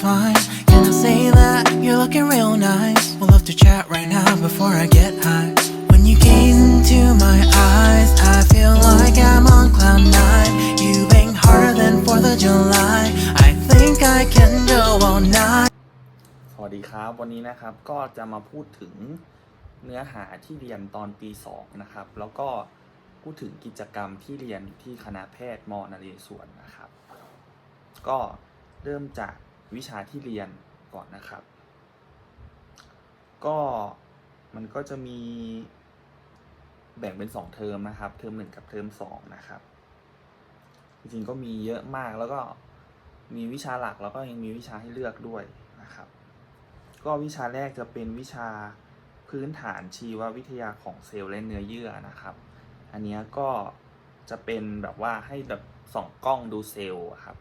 doing just fine. Can I say that you're looking real nice? We'll love to chat right now before I get high. When you gaze into my eyes, I feel like I'm on cloud nine. You bang harder than 4th of July. I think I can go all night. สวัสดีครับ วันนี้นะครับก็จะมาพูดถึงเนื้อหาที่เรียนตอนปี 2 นะครับ แล้วก็พูดถึงกิจกรรมที่เรียนที่คณะแพทย์มอนเรศวรนะครับ ก็เริ่มจาก วิชาที่เรียนก่อนนะครับ ก็มันก็จะมีแบ่งเป็น 2 เทอมนะครับ เทอม1กับเทอม2นะครับ จริงๆก็มีเยอะมากแล้วก็มีวิชาหลักแล้วก็ยังมีวิชาให้เลือกด้วยนะครับ ก็วิชาแรกจะเป็นวิชาพื้นฐานชีววิทยาของเซลล์และเนื้อเยื่อนะครับ อันนี้ก็จะเป็นแบบว่าให้แบบส่องกล้องดูเซลล์ครับ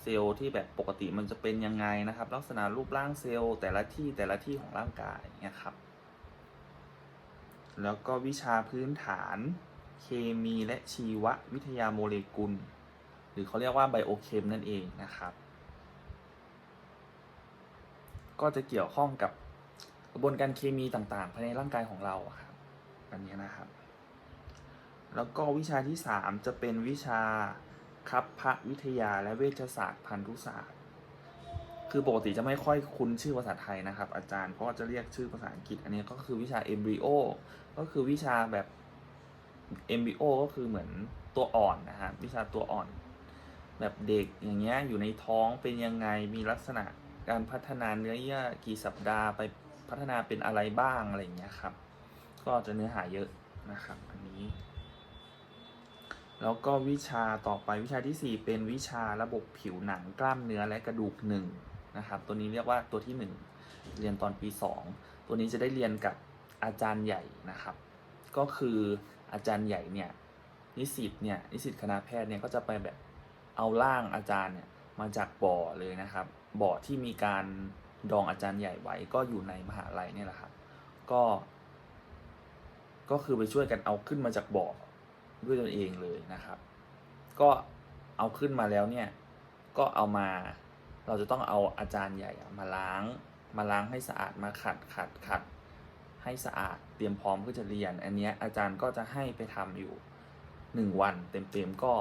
เซลล์ที่แบบปกติมันจะเป็นยังไงนะครับ ลักษณะรูปร่างเซลล์แต่ละที่แต่ละที่ของร่างกายเงี้ยครับ แล้วก็วิชาพื้นฐาน เคมีและชีววิทยาโมเลกุล หรือเขาเรียกว่าไบโอเคมนั่นเองนะครับ ก็จะเกี่ยวข้องกับกระบวนการเคมีต่างๆ ภายในร่างกายของเราครับอันนี้นะครับ แล้วก็วิชาที่ 3 จะเป็นวิชา ครับพพะวิทยาและเวชศาสตร์พันธุศาสตร์ คือปกติจะไม่ค่อยคุ้นชื่อภาษาไทยนะครับ อาจารย์ก็จะเรียกชื่อภาษาอังกฤษ อันนี้ก็คือวิชา embryo ก็คือวิชาแบบ embryo ก็คือเหมือนตัวอ่อนนะฮะวิชาตัวอ่อน แบบเด็กอย่างเงี้ยอยู่ในท้องเป็นยังไงมีลักษณะการพัฒนาเนื้อเยื่อกี่สัปดาห์ไปพัฒนาเป็นอะไรบ้างอะไรอย่างเงี้ยครับ ก็จะเนื้อหาเยอะนะครับ อันนี้ แล้วก็วิชาต่อไปวิชาที่ 4 เป็นวิชาระบบผิวหนังกล้ามเนื้อและกระดูกหนึ่งนะครับตัวนี้เรียกว่าตัวที่ 1 เรียนตอนปี 2 ตัวนี้จะได้เรียนกับอาจารย์ใหญ่นะครับ ก็คืออาจารย์ใหญ่เนี่ยนิสิตเนี่ยนิสิตคณะแพทย์เนี่ยก็จะไปแบบเอาร่างอาจารย์เนี่ยมาจากบ่อเลยนะครับ บ่อที่มีการดองอาจารย์ใหญ่ไว้ก็อยู่ในมหาลัยเนี่ยแหละครับก็ ก็คือไปช่วยกันเอาขึ้นมาจากบ่อ ด้วยตนเองเลยนะครับ ก็เอาขึ้นมาแล้วเนี่ย ก็เอามาเราจะต้องเอาอาจารย์ใหญ่มาล้าง มาล้างให้สะอาดมาขัดขัดขัดให้สะอาดเตรียมพร้อมเพื่อจะเรียน อันนี้อาจารย์ก็จะให้ไปทำอยู่หนึ่งวัน เต็มๆก็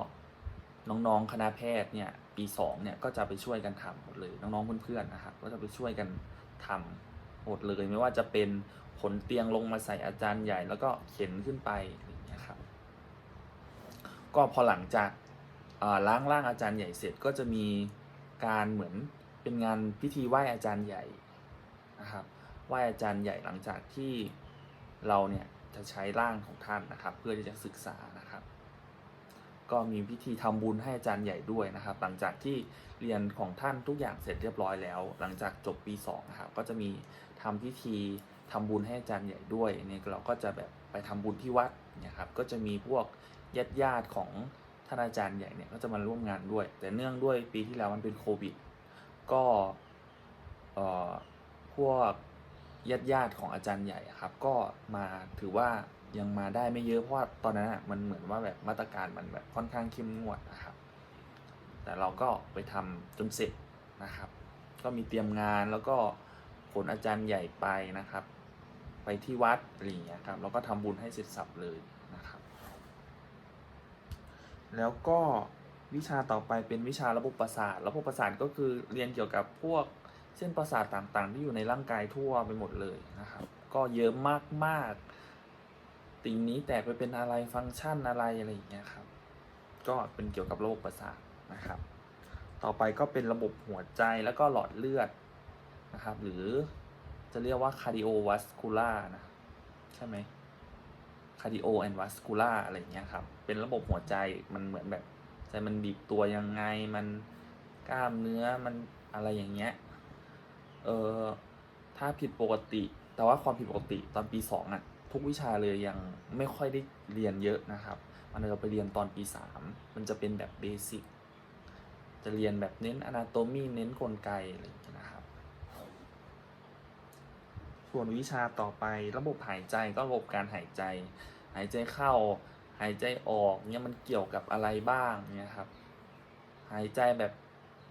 น้องๆคณะแพทย์เนี่ยปีสองเนี่ยก็จะไปช่วยกันทำหมดเลยน้องๆเพื่อนๆนะครับก็จะไปช่วยกันทำหมดเลยไม่ว่าจะเป็นขนเตียงลงมาใส่อาจารย์ใหญ่ แล้วก็เข็นขึ้นไปอย่างเงี้ยครับ ก็พอหลังจากล้างร่างอาจารย์ใหญ่เสร็จก็จะมีการเหมือนเป็นงานพิธีไหว้อาจารย์ใหญ่นะครับไหว้อาจารย์ใหญ่หลังจากที่เราเนี่ยจะใช้ร่างของท่านนะครับ เพื่อที่จะศึกษานะครับ ก็มีพิธีทำบุญให้อาจารย์ใหญ่ด้วยนะครับ หลังจากที่เรียนของท่านทุกอย่างเสร็จเรียบร้อยแล้ว หลังจากจบปี2นะครับก็จะมีทำพิธีทำบุญให้อาจารย์ใหญ่ด้วยเนี่ยเราก็จะแบบไปทำบุญที่วัดเนี่ยครับก็จะมีพวก ญาติญาติของท่านอาจารย์ใหญ่เนี่ยก็จะมาร่วมงานด้วย แต่เนื่องด้วยปีที่แล้วมันเป็นโควิด ก็เอ่อพวกญาติญาติของอาจารย์ใหญ่ครับ ก็มาถือว่ายังมาได้ไม่เยอะเพราะว่าตอนนั้นอะมันเหมือนว่าแบบมาตรการมันแบบค่อนข้างเข้มงวดนะครับ แต่เราก็ไปทำจนเสร็จนะครับ ก็มีเตรียมงานแล้วก็ขนอาจารย์ใหญ่ไปนะครับ ไปที่วัดอะไรอย่างเงี้ยครับแล้วก็ทำบุญให้เสร็จสับเลย แล้วก็วิชาต่อไปเป็นวิชาระบบประสาท ระบบประสาทก็คือเรียนเกี่ยวกับพวกเส้นประสาทต่างๆ ที่อยู่ในร่างกายทั่วไปหมดเลยนะครับ ก็เยอะมากๆติ่งนี้แตกไปเป็นอะไรฟังก์ชันอะไรอะไรอย่างเงี้ยครับ ก็เป็นเกี่ยวกับระบบประสาทนะครับ ต่อไปก็เป็นระบบหัวใจแล้วก็หลอดเลือดนะครับ หรือจะเรียกว่า cardiovascular นะ ใช่ไหม cardio and vascular อะไรอย่างเงี้ยครับ เป็นระบบหัวใจมันเหมือนแบบใจมันบีบตัวยังไงมันกล้ามเนื้อมันอะไรอย่างเงี้ย เออถ้าผิดปกติ แต่ว่าความผิดปกติตอนปีสองอะทุกวิชาเลยยังไม่ค่อยได้เรียนเยอะนะครับ มันเราไปเรียนตอนปีสามมันจะเป็นแบบเบสิกจะเรียนแบบเน้นอนาโตมีเน้นกลไกอะไรอย่างเงี้ยนะครับ ส่วนวิชาต่อไประบบหายใจก็ระบบการหายใจ หายใจเข้า หายใจออกเนี่ยมันเกี่ยวกับอะไรบ้างเนี่ยครับ หายใจแบบ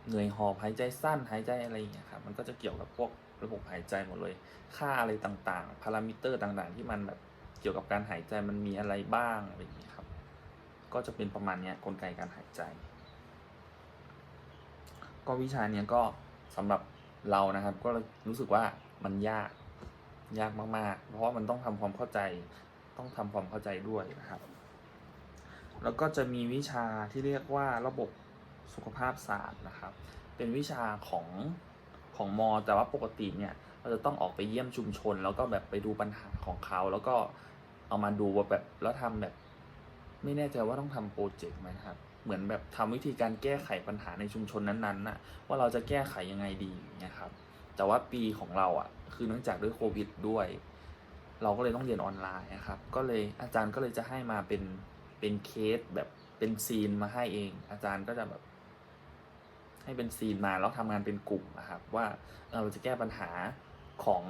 เหนื่อยหอบหายใจสั้นหายใจอะไรอย่างเงี้ยครับมันก็จะเกี่ยวกับพวกระบบหายใจหมดเลย ค่าอะไรต่างๆ พารามิเตอร์ต่างๆ ที่มันแบบเกี่ยวกับการหายใจมันมีอะไรบ้างอะไรอย่างเงี้ยครับ ก็จะเป็นประมาณเนี้ยกลไกการหายใจ ก็วิชาเนี้ยก็สำหรับเรานะครับ ก็รู้สึกว่ามันยาก ยากมากๆ เพราะว่ามันต้องทำความเข้าใจ ต้องทำความเข้าใจด้วยนะครับ แล้วก็จะมีวิชาที่เรียกว่าระบบสุขภาพศาสตร์นะครับ เป็นวิชาของของมอ แต่ว่าปกติเนี่ยเราจะต้องออกไปเยี่ยมชุมชน แล้วก็แบบไปดูปัญหาของเขาแล้วก็เอามาดูว่าแบบแล้วทำแบบ ไม่แน่ใจว่าต้องทำโปรเจกต์ไหมครับ เหมือนแบบทำวิธีการแก้ไขปัญหาในชุมชนนั้นๆน่ะว่าเราจะแก้ไขยังไงดีอย่างเงี้ยครับ แต่ว่าปีของเราอะ คือเนื่องจากด้วยโควิดด้วย เราก็เลยต้องเรียนออนไลน์นะครับ ก็เลยอาจารย์ก็เลยจะให้มาเป็นเป็นเคสแบบเป็นซีนมาให้เอง อาจารย์ก็จะแบบ ให้เป็นซีนมาแล้วทำงานเป็นกลุ่มนะครับ ว่าเราจะแก้ปัญหาของ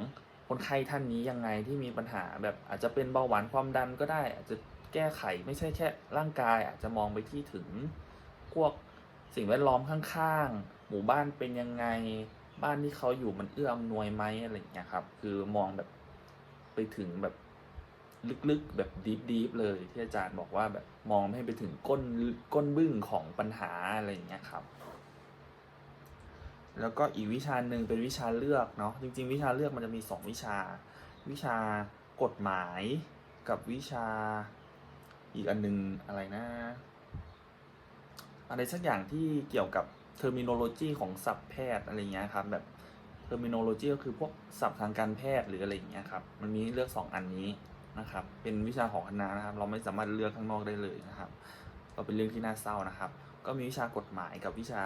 คนไข้ท่านนี้ยังไงที่มีปัญหาแบบอาจจะเป็นเบาหวานความดันก็ได้ อาจจะแก้ไขไม่ใช่แค่ ร่างกาย อาจจะมองไปที่ถึงพวกสิ่งแวดล้อมข้างๆ หมู่บ้านเป็นยังไง บ้านที่เขาอยู่มันเอื้ออำนวยไหมอะไรอย่างเงี้ยครับ คือมองแบบไปถึงแบบลึกๆแบบดีฟๆเลยที่อาจารย์บอกว่าแบบมองให้ไปถึงก้นก้นบึ้งของปัญหาอะไรอย่างเงี้ยครับ แล้วก็อีกวิชาหนึ่งเป็นวิชาเลือกเนาะจริง ๆ วิชาเลือกมันจะมีสองวิชา วิชากฎหมายกับวิชาอีกอันหนึงอะไรนะ อะไรสักอย่างที่เกี่ยวกับ terminology ของศัพท์แพทย์อะไรเงี้ยครับแบบ terminology ก็คือพวกศัพท์ทางการแพทย์หรืออะไรอย่างเงี้ยครับมันมีเลือกสองอันนี้นะครับ เป็นวิชาของคณะนะครับ เราไม่สามารถเลือกข้างนอกได้เลยนะครับ ก็เป็นเรื่องที่น่าเศร้านะครับ ก็มีวิชากฎหมายกับวิชา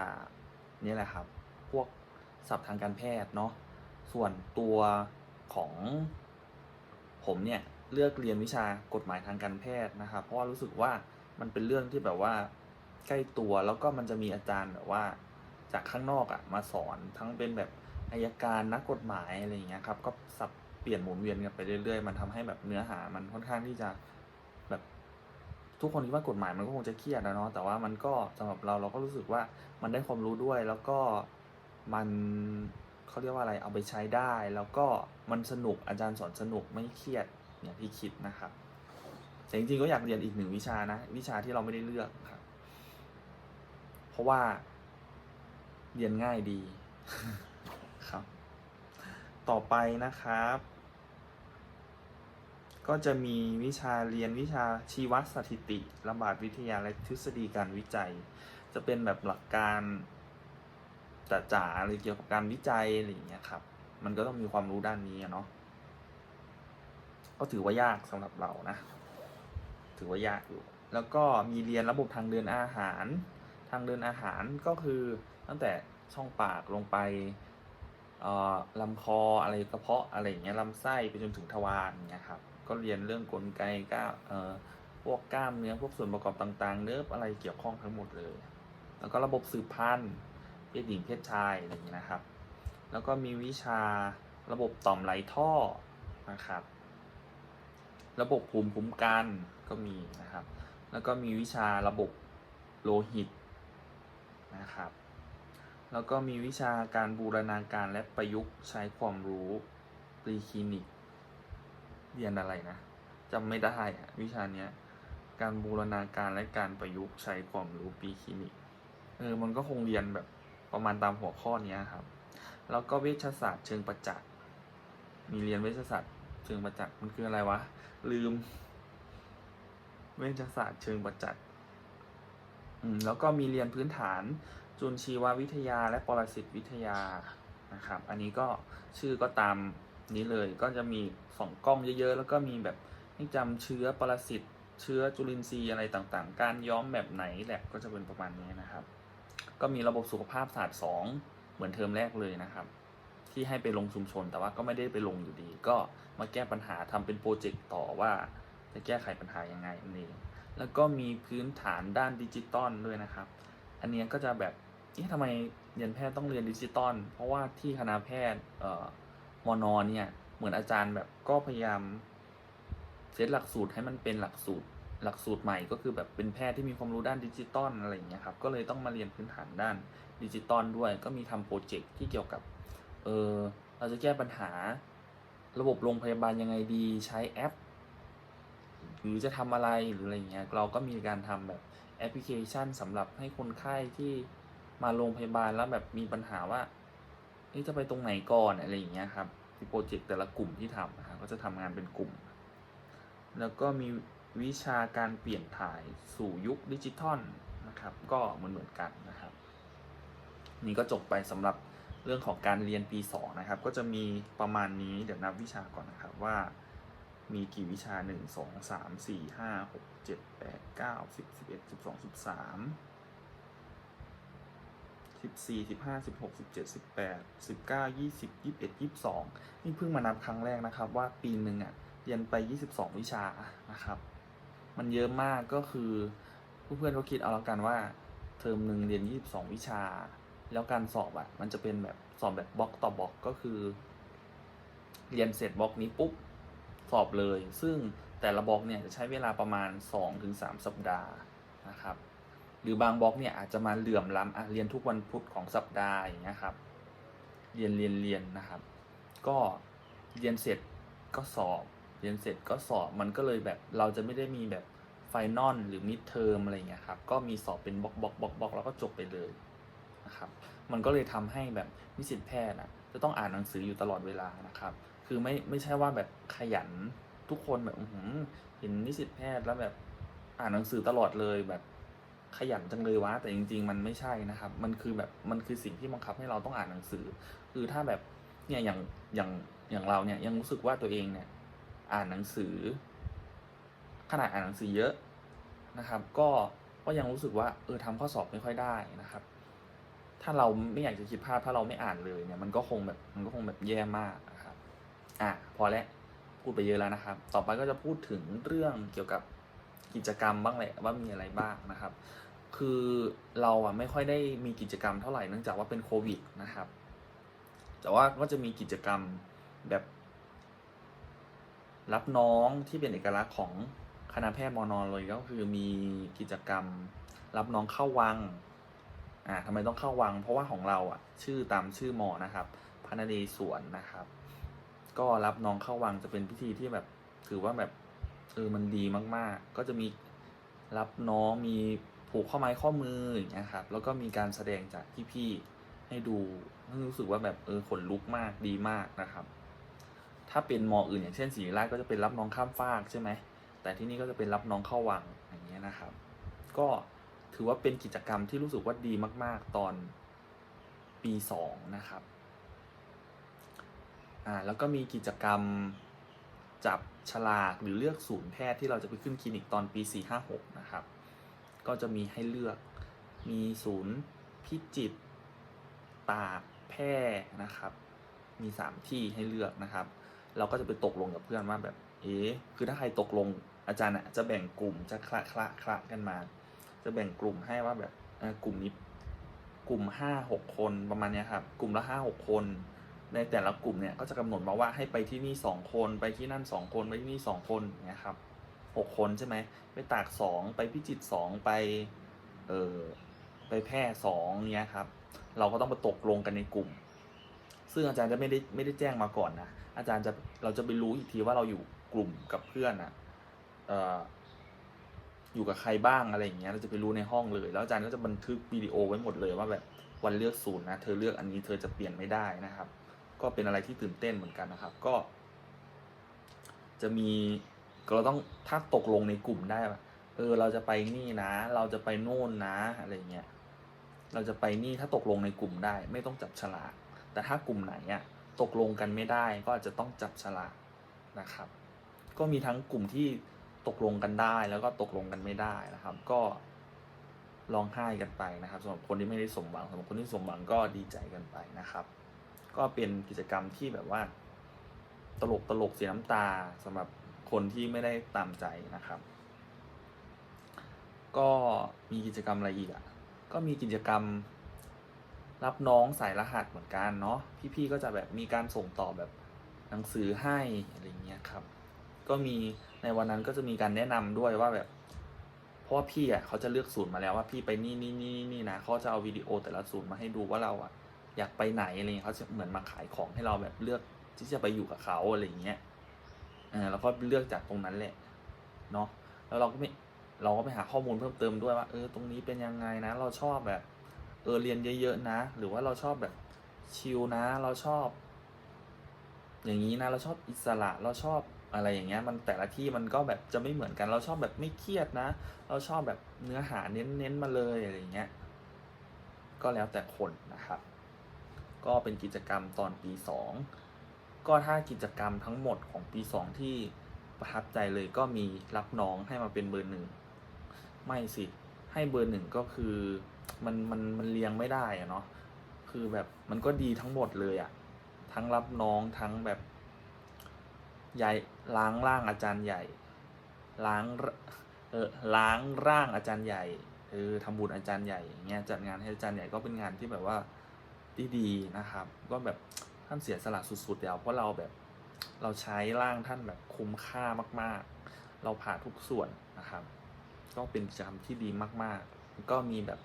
นี่แหละครับ พวกศัพท์ทางการแพทย์เนาะส่วนตัวของผมเนี่ยเลือกเรียนวิชากฎหมายทางการแพทย์นะครับ เพราะว่ารู้สึกว่ามันเป็นเรื่องที่แบบว่า ใกล้ตัวแล้วก็มันจะมีอาจารย์แบบว่า จากข้างนอกอะมาสอนทั้งเป็นแบบอายการนักกฎหมายอะไรอย่างเงี้ยครับ ก็สับเปลี่ยนหมุนเวียนกันไปเรื่อยๆ มันทำให้แบบเนื้อหามันค่อนข้างที่จะแบบ ทุกคนคิดว่ากฎหมายมันก็คงจะเครียดนะเนาะแต่ว่ามันก็สำหรับเราเราก็รู้สึกว่ามันได้ความรู้ด้วย แล้วก็มันเขาเรียกว่าอะไรเอาไปใช้ได้ แล้วก็มันสนุกอาจารย์สอนสนุกไม่เครียดอย่างที่คิดนะครับแต่จริงๆก็อยากเรียนอีกหนึ่งวิชานะ วิชาที่เราไม่ได้เลือกครับ เพราะว่า เรียนง่ายดีครับ ต่อไปนะครับ ก็จะมีวิชาเรียนวิชาชีวสถิติระบาดวิทยาและทฤษฎีการวิจัย จะเป็นแบบหลักการจ๋าๆอะไรเกี่ยวกับการวิจัยอะไรอย่างเงี้ยครับ มันก็ต้องมีความรู้ด้านนี้เนาะก็ถือว่ายากสำหรับเรานะ ถือว่ายากอยู่ แล้วก็มีเรียนระบบทางเดินอาหาร ทางเดินอาหารก็คือตั้งแต่ช่องปากลงไปลำคออะไรกระเพาะอะไรอย่างเงี้ยลำไส้ไปจนถึงทวารเงี้ยครับก็เรียนเรื่องกลไกกล้าเออพวกกล้ามเนื้อพวกส่วนประกอบต่างๆ เนื้ออะไรเกี่ยวข้องทั้งหมดเลย แล้วก็ระบบสืบพันธุ์เพศหญิงเพศชายอะไรอย่างเงี้ยนะครับ แล้วก็มีวิชาระบบต่อมไหลท่อนะครับ ระบบภูมิคุ้มกันก็มีนะครับ แล้วก็มีวิชาระบบโลหิต นะครับ แล้วก็มีวิชาการบูรณาการและประยุกต์ใช้ความรู้ปรีคลินิก เรียนอะไรนะจำไม่ได้วิชาเนี้ยการบูรณาการและการประยุกต์ใช้ความรู้ปรีคลินิก เออ มันก็คงเรียนแบบประมาณตามหัวข้อเนี้ยครับ แล้วก็เวชศาสตร์เชิงประจักษ์ มีเรียนเวชศาสตร์เชิงประจักษ์ มันคืออะไรวะ ลืม เวชศาสตร์เชิงประจักษ์ แล้วก็มีเรียนพื้นฐานจุลชีววิทยาและปรสิตวิทยานะครับ อันนี้ก็ชื่อก็ตามนี้เลยก็จะมีสองกล้องเยอะๆ แล้วก็มีแบบให้จำเชื้อปรสิตเชื้อจุลินทรีย์อะไรต่างๆ การย้อมแบบไหนแหละก็จะเป็นประมาณนี้นะครับ ก็มีระบบสุขภาพศาสตร์สองเหมือนเทอมแรกเลยนะครับ ที่ให้ไปลงชุมชนแต่ว่าก็ไม่ได้ไปลงอยู่ดี ก็มาแก้ปัญหาทำเป็นโปรเจกต์ต่อว่าจะแก้ไขปัญหายังไงนั่ แล้วก็มีพื้นฐานด้านดิจิตอลด้วยนะครับ อันเนี้ยก็จะแบบเอ๊ะทำไมเรียนแพทย์ต้องเรียนดิจิตอลเพราะว่าที่คณะแพทย์เอ่อมอนอเนี่ยเหมือนอาจารย์แบบก็พยายามเซตหลักสูตรให้มันเป็นหลักสูตรหลักสูตรใหม่ก็คือแบบเป็นแพทย์ที่มีความรู้ด้านดิจิตอลอะไรอย่างเงี้ยครับ ก็เลยต้องมาเรียนพื้นฐานด้านดิจิตอลด้วย ก็มีทำโปรเจกต์ที่เกี่ยวกับ เออเราจะแก้ปัญหาระบบโรงพยาบาลยังไงดี ใช้แอป หรือจะทำอะไรหรืออะไรเงี้ยเราก็มีการทำแบบแอปพลิเคชันสำหรับให้คนไข้ที่มาโรงพยาบาลแล้วแบบมีปัญหาว่าเอ๊ะจะไปตรงไหนก่อนอะไรอย่างเงี้ยครับที่โปรเจกต์แต่ละกลุ่มที่ทำนะครับก็จะทำงานเป็นกลุ่ม แล้วก็มีวิชาการเปลี่ยนถ่ายสู่ยุคดิจิทัลนะครับ ก็เหมือนเหมือนกันนะครับ นี่ก็จบไปสำหรับเรื่องของการเรียนปี 2 นะครับ ก็จะมีประมาณนี้เดี๋ยวนับวิชาก่อนนะครับว่า มีกี่วิชา 1 2 3 4 5 6 7 8 9 10 11 12 13 14 15 16 17 18 19 20 21 22 นี่เพิ่งมานับครั้งแรกนะครับ ว่าปีหนึ่งอะเรียนไป 22 วิชานะครับ มันเยอะมากก็คือเพื่อนๆก็คิดเอาแล้วกันว่า เทอมหนึ่งเรียน 22 วิชา แล้วการสอบอะมันจะเป็นแบบสอบแบบบล็อกต่อบล็อกก็คือ เรียนเสร็จบล็อกนี้ปุ๊บ สอบเลย ซึ่งแต่ละบล็อกเนี่ยจะใช้เวลาประมาณ 2-3 สัปดาห์นะครับ หรือบางบล็อกเนี่ยอาจจะมาเหลื่อมล้ำอะเรียนทุกวันพุธของสัปดาห์อย่างเงี้ยครับ เรียนเรียนเรียนนะครับ ก็เรียนเสร็จก็สอบ เรียนเสร็จก็สอบมันก็เลยแบบเราจะไม่ได้มีแบบไฟนอลหรือมิดเทอมอะไรเงี้ยครับ ก็มีสอบเป็นบล็อกบล็อกบล็อกบล็อกแล้วก็จบไปเลยนะครับ มันก็เลยทำให้แบบนิสิตแพทย์อะจะต้องอ่านหนังสืออยู่ตลอดเวลานะครับ คือไม่ไม่ใช่ว่าแบบขยันทุกคนแบบอื้อหือเห็นนิสิตแพทย์แล้วแบบอ่านหนังสือตลอดเลยแบบขยันจังเลยวะแต่จริง ๆ มันไม่ใช่นะครับ มันคือแบบมันคือสิ่งที่บังคับให้เราต้องอ่านหนังสือ คือถ้าแบบเนี่ยอย่างอย่างอย่างเราเนี่ยยังรู้สึกว่าตัวเองเนี่ย อ่านหนังสือ ขนาดอ่านหนังสือเยอะนะครับ ก็ก็ยังรู้สึกว่าเออทำข้อสอบไม่ค่อยได้นะครับ ถ้าเราไม่อยากจะคิดภาพถ้าเราไม่อ่านเลยเนี่ยมันก็คงแบบมันก็คงแบบแย่มาก อะพอแล้วพูดไปเยอะแล้วนะครับ ต่อไปก็จะพูดถึงเรื่องเกี่ยวกับกิจกรรมบ้างแหละว่ามีอะไรบ้างนะครับ คือเราอะไม่ค่อยได้มีกิจกรรมเท่าไหร่เนื่องจากว่าเป็นโควิดนะครับ แต่ว่าก็จะมีกิจกรรมแบบรับน้องที่เป็นเอกลักษณ์ของคณะแพทย์มอนอนเลยก็คือมีกิจกรรมรับน้องเข้าวัง อ่าทำไมต้องเข้าวัง เพราะว่าของเราอะ ชื่อตามชื่อมอนะครับพระนเรศวรนะครับ ก็รับน้องเข้าวังจะเป็นพิธีที่แบบถือว่าแบบเออมันดีมากๆ ก็จะมีรับน้องมีผูกข้อไม้ข้อมืออย่างเงี้ยครับแล้วก็มีการแสดงจากพี่ๆให้ดูรู้สึกว่าแบบเออขนลุกมากดีมากนะครับ ถ้าเป็นมออื่นอย่างเช่นศรีราชก็จะเป็นรับน้องข้ามฟากใช่ไหมแต่ที่นี่ก็จะเป็นรับน้องเข้าวังอย่างเงี้ยนะครับ ก็ถือว่าเป็นกิจกรรมที่รู้สึกว่าดีมาก ๆ ตอนปีสองนะครับ อ่าแล้วก็มีกิจกรรมจับฉลากหรือเลือกศูนย์แพทย์ที่เราจะไปขึ้นคลินิกตอนปี 456 นะครับ ก็จะมีให้เลือกมีศูนย์พิจิตตากแพร่นะครับ มีสามที่ให้เลือกนะครับ เราก็จะไปตกลงกับเพื่อนว่าแบบเอ๊คือถ้าใครตกลงอาจารย์อะจะแบ่งกลุ่มจะคละคละคละกันมา จะแบ่งกลุ่มให้ว่าแบบกลุ่มนี้กลุ่มห้าหกคนประมาณนี้ครับ กลุ่มละห้าหกคน ในแต่ละกลุ่มเนี่ยก็จะกำหนดมาว่าให้ไปที่นี่สองคนไปที่นั่นสองคนไปที่นี่สองคนอย่างเงี้ยครับหกคนใช่ไหมไปตากสองไปพิจิตรสองไปเออไปแพร่สองเนี้ยครับเราก็ต้องไปตกลงกันในกลุ่ม ซึ่งอาจารย์จะไม่ได้ไม่ได้แจ้งมาก่อนนะอาจารย์จะเราจะไปรู้อีกทีว่าเราอยู่กลุ่มกับเพื่อนอะเอ่ออยู่กับใครบ้างอะไรอย่างเงี้ยเราจะไปรู้ในห้องเลย แล้วอาจารย์ก็จะบันทึกวิดีโอไว้หมดเลยว่าแบบวันเลือกศูนย์นะเธอเลือกอันนี้เธอจะเปลี่ยนไม่ได้นะครับ ก็เป็นอะไรที่ตื่นเต้นเหมือนกันนะครับ ก็ จะมีเราต้องถ้าตกลงในกลุ่มได้เออ เราจะไปนี่นะ เราจะไปโน่นนะอะไรเงี้ยเราจะไปนี่ถ้าตกลงในกลุ่มได้ ไม่ต้องจับฉลากแต่ถ้ากลุ่มไหนอะตกลงกันไม่ได้ก็อาจจะต้องจับฉลากนะครับ ก็มีทั้งกลุ่มที่ตกลงกันได้แล้วก็ตกลงกันไม่ได้นะครับ ก็ร้องไห้กันไปนะครับสำหรับคนที่ไม่ได้สมหวังสำหรับคนที่สมหวังก็ดีใจกันไปนะครับ ก็เป็นกิจกรรมที่แบบว่า ตลกตลกเสียน้ำตาสำหรับคนที่ไม่ได้ตามใจนะครับ ก็มีกิจกรรมอะไรอีกอะ่ะ ก็มีกิจกรรมรับน้องสายรหัสเหมือนกันเนาะพี่ๆก็จะแบบมีการส่งต่อแบบหนังสือให้อะไรเงี้ยครับ ก็มีในวันนั้นก็จะมีการแนะนำด้วยว่าแบบ เพราะว่าพี่อะเขาจะเลือกศูนย์มาแล้วว่าพี่ไปนี่นี่นี่นี่นะเขาจะเอาวิดีโอแต่ละศูนย์มาให้ดูว่าเราอะ อยากไปไหนอะไรเงี้ยเขาจะเหมือนมาขายของให้เราแบบเลือกที่จะไปอยู่กับเขาอะไรเงี้ยเออแล้วก็เลือกจากตรงนั้นแหละเนาะแล้วเราก็ไม่เราก็ไปหาข้อมูลเพิ่มเติมด้วยว่าเออตรงนี้เป็นยังไงนะ เราชอบแบบ เออเรียนเยอะๆนะ หรือว่าเราชอบแบบชิลนะ เราชอบ อย่างนี้นะ เราชอบอิสระเราชอบอะไรอย่างเงี้ย มันแต่ละที่มันก็แบบจะไม่เหมือนกัน เราชอบแบบไม่เครียดนะ เราชอบแบบเนื้อหาเน้นๆมาเลยอะไรอย่างเงี้ย ก็แล้วแต่คนนะครับ ก็เป็นกิจกรรมตอนปีสองก็ถ้ากิจกรรมทั้งหมดของปีสองที่ประทับใจเลยก็มีรับน้องให้มาเป็นเบอร์หนึ่งไม่สิให้เบอร์หนึ่งก็คือมันมันมันเรียงไม่ได้อะเนาะคือแบบมันก็ดีทั้งหมดเลยอะทั้งรับน้องทั้งแบบใหญ่ล้างร่างอาจารย์ใหญ่ ล้างรเออล้างร่างอาจารย์ใหญ่เออทำบุญอาจารย์ใหญ่อย่างเงี้ยจัดงานให้อาจารย์ใหญ่ก็เป็นงานที่แบบว่า ที่ดีนะครับ ก็แบบท่านเสียสละสุดๆแล้วเพราะเราแบบเราใช้ร่างท่านแบบคุ้มค่ามาก ๆ เราผ่าทุกส่วนนะครับ ก็เป็นกิจกรรมที่ดีมาก ๆ ก็มีแบบ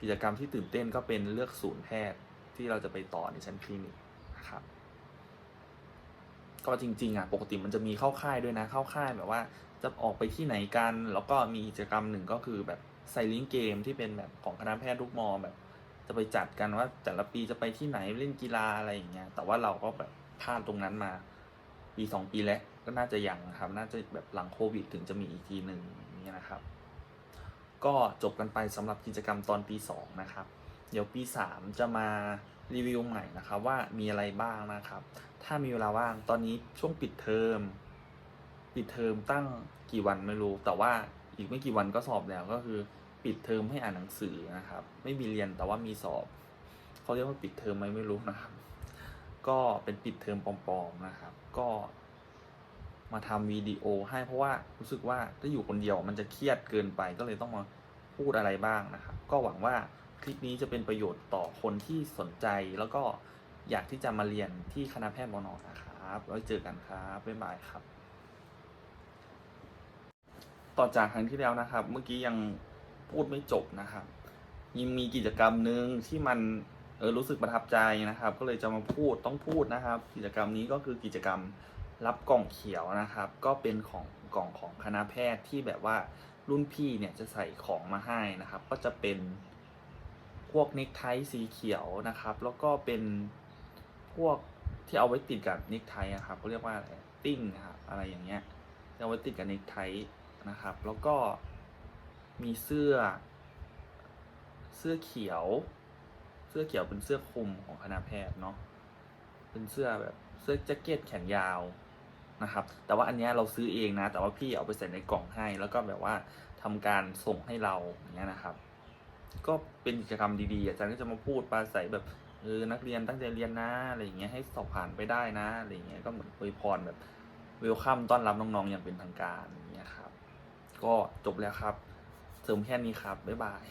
กิจกรรมที่ตื่นเต้นก็เป็นเลือกศูนย์แพทย์ที่เราจะไปต่อในชั้นคลินิกนะครับ ก็จริง ๆ อะ ปกติมันจะมีเข้าค่ายด้วยนะเข้าค่ายแบบว่าจะออกไปที่ไหนกัน แล้วก็มีกิจกรรมหนึ่งก็คือแบบไซลิงเกมที่เป็นแบบของคณะแพทย์ทุกมอแบบ จะไปจัดกันว่าแต่ละปีจะไปที่ไหนเล่นกีฬาอะไรอย่างเงี้ย แต่ว่าเราก็แบบพลาดตรงนั้นมา ปีสองปีแล้วก็น่าจะยังนะครับ น่าจะแบบหลังโควิดถึงจะมีอีกทีหนึ่งอย่นะครับ ก็จบกันไปสำหรับกิจกรรมตอนปีสองนะครับ เดี๋ยวปีสามจะมารีวิวใหม่นะครับ ว่ามีอะไรบ้างนะครับ ถ้ามีเวลาว่างตอนนี้ช่วงปิดเทอมปิดเทอมตั้งกี่วันไม่รู้ แต่ว่าอีกไม่กี่วันก็สอบแล้วก็คือ ปิดเทอมให้อ่านหนังสือนะครับ ไม่มีเรียนแต่ว่ามีสอบเขาเรียกว่าปิดเทอมไหมไม่รู้นะครับ ก็เป็นปิดเทอมปลอมๆนะครับ ก็มาทำวิดีโอให้เพราะว่ารู้สึกว่าถ้าอยู่คนเดียวมันจะเครียดเกินไปก็เลยต้องมาพูดอะไรบ้างนะครับ ก็หวังว่าคลิปนี้จะเป็นประโยชน์ต่อคนที่สนใจแล้วก็อยากที่จะมาเรียนที่คณะแพทย์มอนอนะครับไว้วเจอกันครับ บ๊ายบายครับ ต่อจากครั้งที่แล้วนะครับ เมื่อกี้ยัง พูดไม่จบนะครับยังมีกิจกรรมหนึ่งที่มันเออรู้สึกประทับใจนะครับ ก็เลยจะมาพูดต้องพูดนะครับ กิจกรรมนี้ก็คือกิจกรรมรับกล่องเขียวนะครับ ก็เป็นของกล่องของคณะแพทย์ที่แบบว่ารุ่นพี่เนี่ยจะใส่ของมาให้นะครับ ก็จะเป็นพวกเนคไทสีเขียวนะครับ แล้วก็เป็นพวกที่เอาไว้ติดกับเนคไทอะครับเขาเรียกว่าอะไรติ้งนะครับอะไรอย่างเงี้ยเอาไว้ติดกับเนคไทนะครับ แล้วก็ มีเสื้อ เสื้อเขียว เสื้อเขียวเป็นเสื้อคลุมของคณะแพทย์เนาะเป็นเสื้อแบบเสื้อแจ็คเก็ตแขนยาวนะครับ แต่ว่าอันนี้เราซื้อเองนะ แต่ว่าพี่เอาไปใส่ในกล่องให้ แล้วก็แบบว่าทำการส่งให้เราอย่างเงี้ยนะครับ ก็เป็นกิจกรรมดีๆอาจารย์ก็จะมาพูดปราศัยแบบเออนักเรียนตั้งใจเรียนนะอะไรอย่างเงี้ยให้สอบผ่านไปได้นะอะไรอย่างเงี้ยก็เหมือนอวยพรแบบเวลคัมต้อนรับน้องๆอย่างเป็นทางการอย่างเงี้ยครับ ก็จบแล้วครับ เสริมแค่นี้ครับ บ๊ายบาย